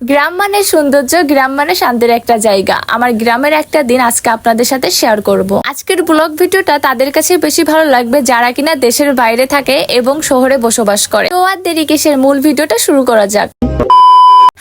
গ্রাম মানে সৌন্দর্য, গ্রাম মানে শান্তির একটা জায়গা। আমার গ্রামের একটা দিন আজকে আপনাদের সাথে শেয়ার করব। আজকের ব্লগ ভিডিওটা তাদের কাছে বেশি ভালো লাগবে যারা কিনা দেশের বাইরে থাকে এবং শহরে বসবাস করে। তো আর দেরি কিসের? মূল ভিডিওটা শুরু করা যাক।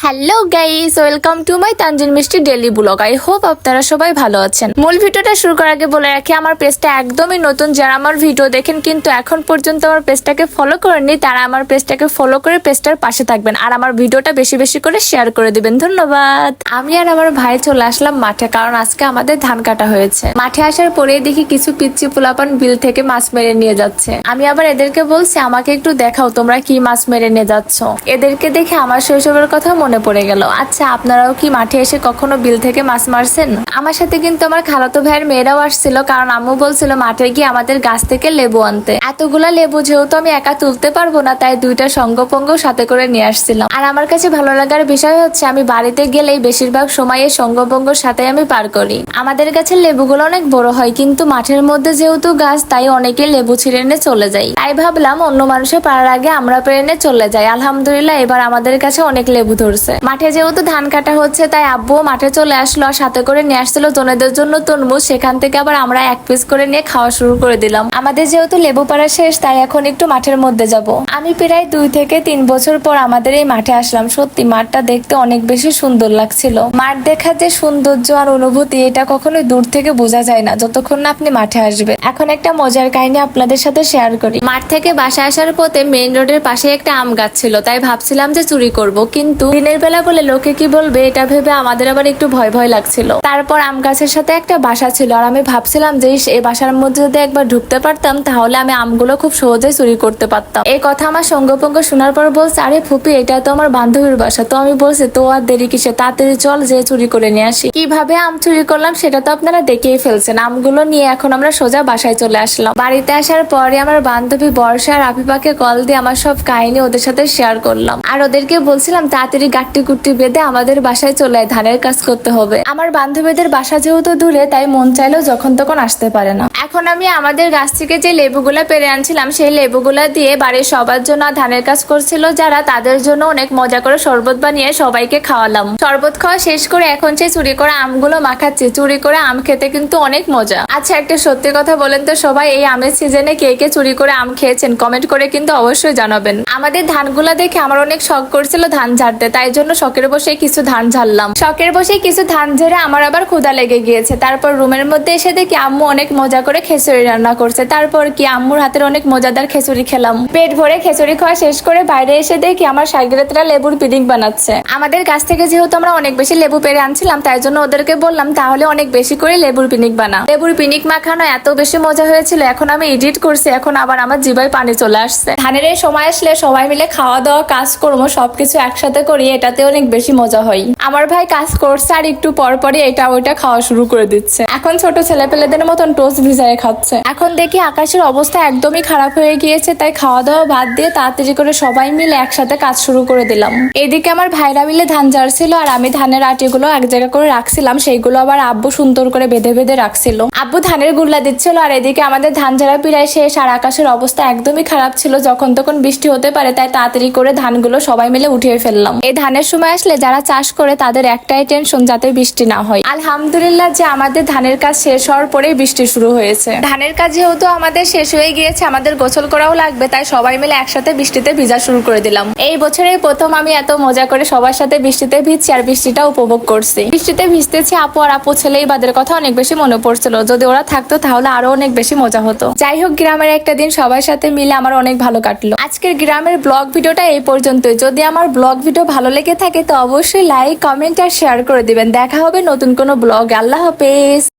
Hello guys welcome to my Tanjin Mishti daily vlog I hope আপনারা সবাই ভালো আছেন। মূল ভিডিওটা শুরু করার আগে বলে রাখি, আমার পেজটা একদমই নতুন। যারা আমার ভিডিও দেখেন কিন্তু এখন পর্যন্ত আমার পেজটাকে ফলো করেননি, তারা আমার পেজটাকে ফলো করে পেজটার পাশে থাকবেন। আর আমার ভিডিওটা বেশি বেশি করে শেয়ার করে দিবেন। ধন্যবাদ। আমি আর আমার ভাই চলে আসলাম মাঠে, কারণ আজকে আমাদের ধান কাটা হয়েছে। মাঠে আসার পরে দেখি কিছু পিচ্ছি পোলাপান বিল থেকে মাছ মেরে নিয়ে যাচ্ছে। আমি আবার এদেরকে বলছি, আমাকে একটু দেখাও তোমরা কি মাছ মেরে নিয়ে যাচ্ছ। এদেরকে দেখে আমার শৈশবের কথা মনে পড়ে গেল। আচ্ছা আপনারাও কি মাঠে এসে কখনো বিল থেকে মাছ মারছেন? আমার সাথে কিন্তু আমার খালাতো ভাইয়ের মেয়েরাও আসছিল, কারণ আম্মু বলছিল মাঠে গিয়ে আমাদের গাছ থেকে লেবু আনতে। এতগুলা লেবু যেহেতু আমি একা তুলতে পারব না, তাই দুইটা সঙ্গপঙ্গ সাথে করে নিয়ে আসছিলাম। আর আমার কাছে ভালো লাগার বিষয় হচ্ছে, আমি বাড়িতে গেলেই বেশিরভাগ সময় এই সঙ্গপঙ্গর সাথে আমি পার করি। আমাদের কাছে লেবুগুলো অনেক বড় হয়, কিন্তু মাঠের মধ্যে যেহেতু গাছ, তাই অনেকে লেবু ছিঁড়ে এনে চলে যায়। তাই ভাবলাম অন্য মানুষের পাড়ার আগে আমরা পেরে এনে চলে যাই। আলহামদুলিল্লাহ, এবার আমাদের কাছে অনেক লেবু ধরছে মাঠে যেহেতু ধান কাটা হচ্ছে, তাই আব্বু মাঠে চলে আসলো সাথে করে নিয়ে আসছিল জনেদের জন্য তরমুজ। সেখান থেকে আবার আমরা এক পিস করে নিয়ে খাওয়া শুরু করে দিলাম। আমাদের যেহেতু লেবু পাড়া শেষ, তাই এখন একটু মাঠের মধ্যে যাব। আমি প্রায় দুই থেকে তিন বছর পর আমাদের এই মাঠে আসলাম। সত্যি, মাঠটা দেখতে অনেক বেশি সুন্দর লাগছিল। মাঠ দেখার যে সৌন্দর্য আর অনুভূতি, এটা কখনোই দূর থেকে বোঝা যায় না, যতক্ষণ না আপনি মাঠে আসবেন এখন একটা মজার কাহিনী আপনাদের সাথে শেয়ার করি। মাঠ থেকে বাসায় আসার পথে মেইন রোডের পাশে একটা আম গাছ ছিল, তাই ভাবছিলাম যে চুরি করব, কিন্তু দিনের বেলা বলে লোকে কি বলবে, এটা ভেবে আমাদের আবার একটু ভয় ভয় লাগছিল। তারপর আম গাছের সাথে একটা বাসা ছিল, আর আমি ভাবছিলাম যে এই বাসার মধ্যে যদি একবার ঢুকতে পারতাম, তাহলে আমি আমগুলো খুব সহজে চুরি করতে পারতাম। এই কথা আমার সঙ্গপঙ্গ শোনার পর বলছে, আরে ফুপি, এটা তো আমার বান্ধবীর বাসা। তো আমি বলছি, তো আর দেরি কিসে? তাড়াতাড়ি চল, যে চুরি করে নিয়ে আসি। কীভাবে আম চুরি করলাম, সেটা তো আপনারা দেখেই ফেলছেন। আমগুলো নিয়ে এখন আমরা সোজা বাসায় চলে আসলাম। বাড়িতে আসার পরে আমার বান্ধবী বর্ষা আর আফিফাকে কল দিয়ে আমার সব কাহিনী ওদের সাথে শেয়ার করলাম। আর ওদেরকে বলছিলাম, তাড়াতাড়ি গাট্টি কুট্টি বেঁধে আমাদের বাসায় চলে আয়, ধানের কাজ করতে হবে। আমার বান্ধবীদের বাসা যেহেতু দূরে তাই মন চাইলেও যখন তখন আসতে পারে না। এখন আমি আমাদের গাছ থেকে যে লেবুগুলা পেরে আনছিলাম সেই লেবুগুলা দিয়ে বাড়ির সবার জন্য ধানের কাজ করছিল যারা তাদের জন্য অনেক মজা করে শরবত বানিয়ে সবাইকে খাওয়ালাম। শরবত খাওয়া শেষ করে এখন সেই চুরি করে আমগুলো মাখাচ্ছি চুরি করে আম খেতে কিন্তু অনেক মজা। আচ্ছা একটা সত্যি কথা বলেন তো সবাই এই আমের সিজনে কে কে চুরি করে আম খেয়েছেন? কমেন্ট করে কিন্তু অবশ্যই জানাবেন। আমাদের ধানগুলা দেখে আমার অনেক শখ করছিল ধান ঝাড়তে তাই জন্য শখের বসে কিছু ধান ঝাড়লাম। শখের বসে কিছু ধান ঝেড়ে আমার আবার ক্ষুদা লেগে গিয়েছে। তারপর রুমের মধ্যে এসে দেখি আম্মু অনেক মজা করে খেচুড়ি রান্না করছে। তারপর কি আম্মুর হাতের অনেক মজাদার খেচুড়ি খেলাম। পেট ভরে খেচুড়ি খাওয়া শেষ করে বাইরে এসে দেখি আমার সাইকেলেতরা লেবুর পিডিং বানাচ্ছে। আমাদের গাছ থেকে যেহেতু আমরা অনেক বেশি লেবু পেরে আনছিলাম, তাই জন্য ওদেরকে বললাম, তাহলে অনেক বেশি করে লেবুর পিনিক বানা। লেবুর পিনিক মাখানো এত বেশি মজা হয়েছিল, এখন আমি এডিট করছি, এখন আবার আমার জিবায় পানি চলে আসছে। ধানের এই সময় আসলে সবাই মিলে খাওয়া দাওয়া কাজ করব সবকিছু একসাথে করি এটাতে অনেক বেশি মজা হয়। আমার ভাই কাজ করছে আর একটু পর পরই এটা ওইটা খাওয়া শুরু করে দিচ্ছে। এখন ছোট ছেলেপেলেদের মতন টোস্ট ভিজায় খাচ্ছে। এখন দেখি আকাশের অবস্থা একদমই খারাপ হয়ে গিয়েছে, তাই খাওয়া দাওয়া বাদ দিয়ে তাড়াতাড়ি করে সবাই মিলে একসাথে কাজ শুরু করে দিলাম। এদিকে আমার ভাইরা মিলে ধান ঝাড়ছিল আর আমি ধানের আটিগুলো এক জায়গা করে রাখছিলাম, সেইগুলো আবার আব্বু সুন্দর করে বেঁধে বেঁধে রাখছিল। আব্বু ধানের গুল্লা দিচ্ছিল আর এদিকে আমাদের ধান ঝাড়া পিড়ায় শেষ আর আকাশের অবস্থা একদমই খারাপ ছিল, যখন তখন বৃষ্টি হতে পারে, তাই তাড়াতাড়ি করে ধানগুলো সবাই মিলে উঠিয়ে ফেললাম। এই ধানের সময় আসলে যারা চাষ করে তাদের একটাই টেনশন যাতে বৃষ্টি না হয়। আলহামদুলিল্লাহ যে আমাদের ধানের কাজ শেষ হওয়ার পরেই বৃষ্টি শুরু হয়েছে। ধানের কাজ যেহেতু আমাদের শেষ হয়ে গিয়েছে, আমাদের গোসল করাও লাগবে, তাই সবাই মিলে একসাথে বৃষ্টিতে ভিজা শুরু করে দিলাম। এই বছরের প্রথম আমি এত মজা করে সবার সাথে বৃষ্টিতে ভিজছি আর বৃষ্টিটা উপভোগ করছি। বৃষ্টিতে ভিজতেছি আপু আর আপু ছেলে এই বাদের কথা অনেক বেশি মনে পড়ছিল। যদি ওরা থাকতো তাহলে আরও অনেক বেশি মজা হতো। যাই হোক, গ্রামের একটা দিন সবার সাথে মিলে আমার অনেক ভালো কাটলো। আজকের গ্রামের ব্লগ ভিডিওটা এই পর্যন্তই। যদি আমার ব্লগ ভিডিও ভালো লেগে থাকে তো অবশ্যই লাইক কমেন্ট আর শেয়ার করে দিবেন। দেখা হবে নতুন কোনো ব্লগ আল্লাহ হাফেজ।